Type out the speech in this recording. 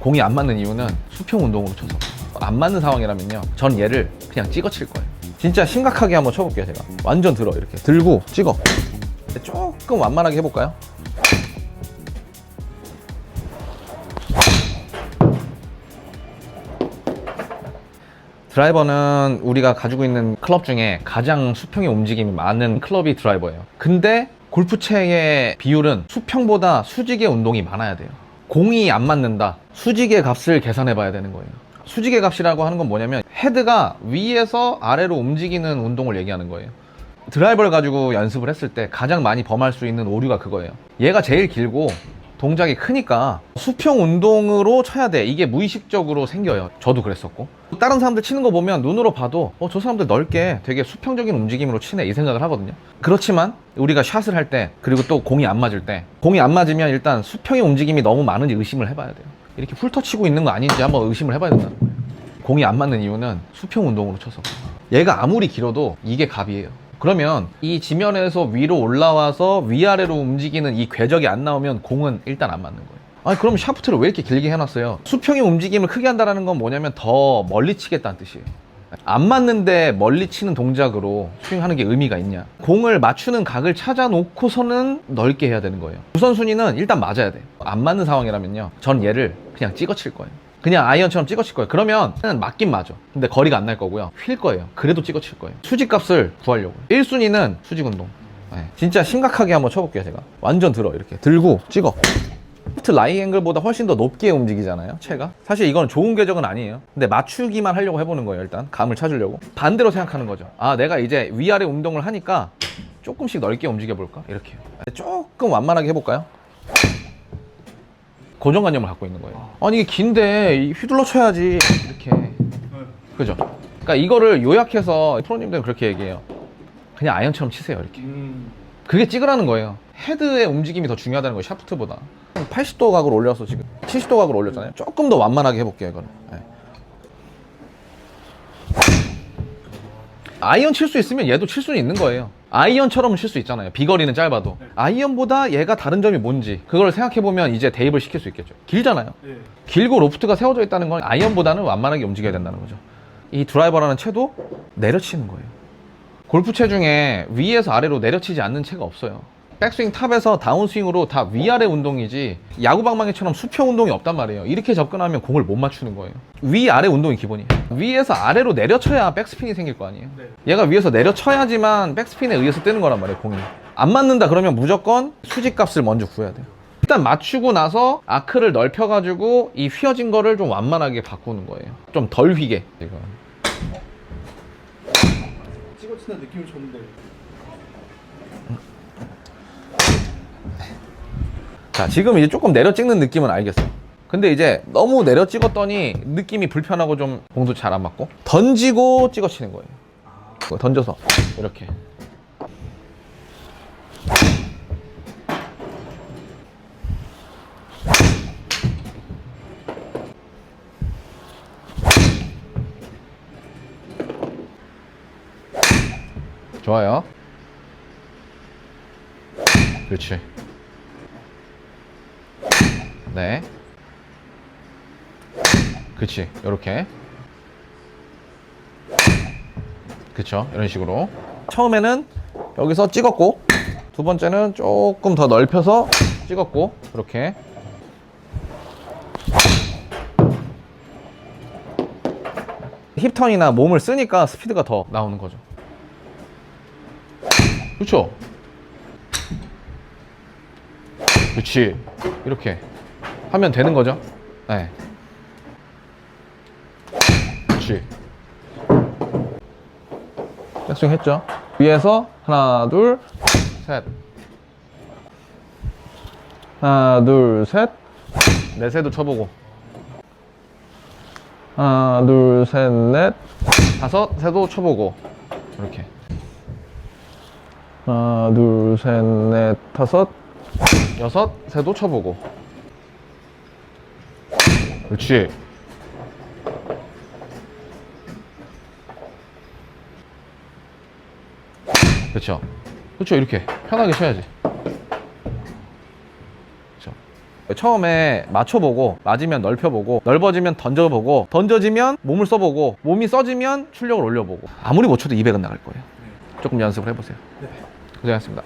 공이 안 맞는 이유는 수평 운동으로 쳐서 안 맞는 상황이라면요 전 얘를 그냥 찍어 칠 거예요 진짜 심각하게 한번 쳐볼게요 제가 완전 들어 이렇게 들고 찍어 조금 완만하게 해볼까요? 드라이버는 우리가 가지고 있는 클럽 중에 가장 수평의 움직임이 많은 클럽이 드라이버예요. 근데 골프채의 비율은 수평보다 수직의 운동이 많아야 돼요. 공이 안 맞는다. 수직의 값을 계산해 봐야 되는 거예요. 수직의 값이라고 하는 건 뭐냐면 헤드가 위에서 아래로 움직이는 운동을 얘기하는 거예요. 드라이버를 가지고 연습을 했을 때 가장 많이 범할 수 있는 오류가 그거예요. 얘가 제일 길고 동작이 크니까 수평 운동으로 쳐야 돼. 이게 무의식적으로 생겨요. 저도 그랬었고. 다른 사람들 치는 거 보면 눈으로 봐도 어, 저 사람들 넓게 되게 수평적인 움직임으로 치네 이 생각을 하거든요. 그렇지만 우리가 샷을 할 때 그리고 또 공이 안 맞을 때 공이 안 맞으면 일단 수평의 움직임이 너무 많은지 의심을 해봐야 돼요. 이렇게 훑어치고 있는 거 아닌지 한번 의심을 해봐야 된다는 거예요. 공이 안 맞는 이유는 수평 운동으로 쳐서 얘가 아무리 길어도 이게 갑이에요. 그러면 이 지면에서 위로 올라와서 위아래로 움직이는 이 궤적이 안 나오면 공은 일단 안 맞는 거예요. 아니 그럼 샤프트를 왜 이렇게 길게 해놨어요? 수평의 움직임을 크게 한다는 건 뭐냐면 더 멀리 치겠다는 뜻이에요. 안 맞는데 멀리 치는 동작으로 스윙하는 게 의미가 있냐? 공을 맞추는 각을 찾아놓고서는 넓게 해야 되는 거예요. 우선순위는 일단 맞아야 돼. 안 맞는 상황이라면요. 전 얘를 그냥 찍어 칠 거예요. 그냥 아이언처럼 찍어 칠 거예요. 그러면 맞긴 맞아. 근데 거리가 안 날 거고요. 휠 거예요. 그래도 찍어 칠 거예요. 수직 값을 구하려고. 1순위는 수직 운동. 네, 진짜 심각하게 한번 쳐볼게요, 제가. 완전 들어, 이렇게. 들고 찍어. 트 라이 앵글보다 훨씬 더 높게 움직이잖아요, 채가. 사실 이건 좋은 궤적은 아니에요. 근데 맞추기만 하려고 해보는 거예요, 일단. 감을 찾으려고. 반대로 생각하는 거죠. 아, 내가 이제 위아래 운동을 하니까 조금씩 넓게 움직여 볼까? 이렇게. 조금 완만하게 해볼까요? 고정관념을 갖고 있는 거예요. 아니, 이게 긴데 이 휘둘러 쳐야지. 이렇게. 그죠? 그러니까 이거를 요약해서 프로님들은 그렇게 얘기해요. 그냥 아이언처럼 치세요, 이렇게. 그게 찍으라는 거예요. 헤드의 움직임이 더 중요하다는 거예요, 샤프트보다. 80도 각으로 올려서 지금 70도 각으로 올렸잖아요. 조금 더 완만하게 해볼게요, 이거는. 네. 아이언 칠 수 있으면 얘도 칠 수는 있는 거예요. 아이언처럼 칠수 있잖아요. 비거리는 짧아도. 아이언보다 얘가 다른 점이 뭔지 그걸 생각해보면 이제 대입을 시킬 수 있겠죠. 길잖아요. 길고 로프트가 세워져 있다는 건 아이언보다는 완만하게 움직여야 된다는 거죠. 이 드라이버라는 채도 내려치는 거예요. 골프채 중에 위에서 아래로 내려치지 않는 채가 없어요. 백스윙 탑에서 다운스윙으로 다 위아래 운동이지 야구 방망이처럼 수평 운동이 없단 말이에요. 이렇게 접근하면 공을 못 맞추는 거예요. 위아래 운동이 기본이에요. 위에서 아래로 내려쳐야 백스핀이 생길 거 아니에요. 얘가 위에서 내려쳐야지만 백스핀에 의해서 뜨는 거란 말이에요, 공이. 안 맞는다 그러면 무조건 수직 값을 먼저 구해야 돼요. 일단 맞추고 나서 아크를 넓혀가지고 이 휘어진 거를 좀 완만하게 바꾸는 거예요. 좀 덜 휘게. 이거. 찍어치는 느낌이 좋은데 자, 지금 이제 조금 내려 찍는 느낌은 알겠어요. 근데 이제 너무 내려 찍었더니 느낌이 불편하고 좀 공도 잘 안 맞고 던지고 찍어 치는 거예요. 그거 던져서 이렇게. 좋아요. 그렇지. 네. 그치. 요렇게. 그쵸. 이런 식으로. 처음에는 여기서 찍었고, 두 번째는 조금 더 넓혀서 찍었고, 이렇게. 힙턴이나 몸을 쓰니까 스피드가 더 나오는 거죠. 그쵸? 그렇지. 이렇게 하면 되는 거죠. 네. 그렇지. 백스윙 했죠. 위에서 하나, 둘, 셋. 하나, 둘, 셋. 넷에도 쳐보고. 하나, 둘, 셋, 넷. 다섯, 세도 쳐보고. 이렇게. 하나, 둘, 셋, 넷, 다섯. 여섯, 세도 쳐보고. 그렇지. 그렇죠. 그렇죠. 이렇게 편하게 쳐야지. 그렇죠. 처음에 맞춰보고 맞으면 넓혀보고 넓어지면 던져보고 던져지면 몸을 써보고 몸이 써지면 출력을 올려보고 아무리 못 쳐도 200은 나갈 거예요. 조금 연습을 해보세요. 네. 고생하셨습니다.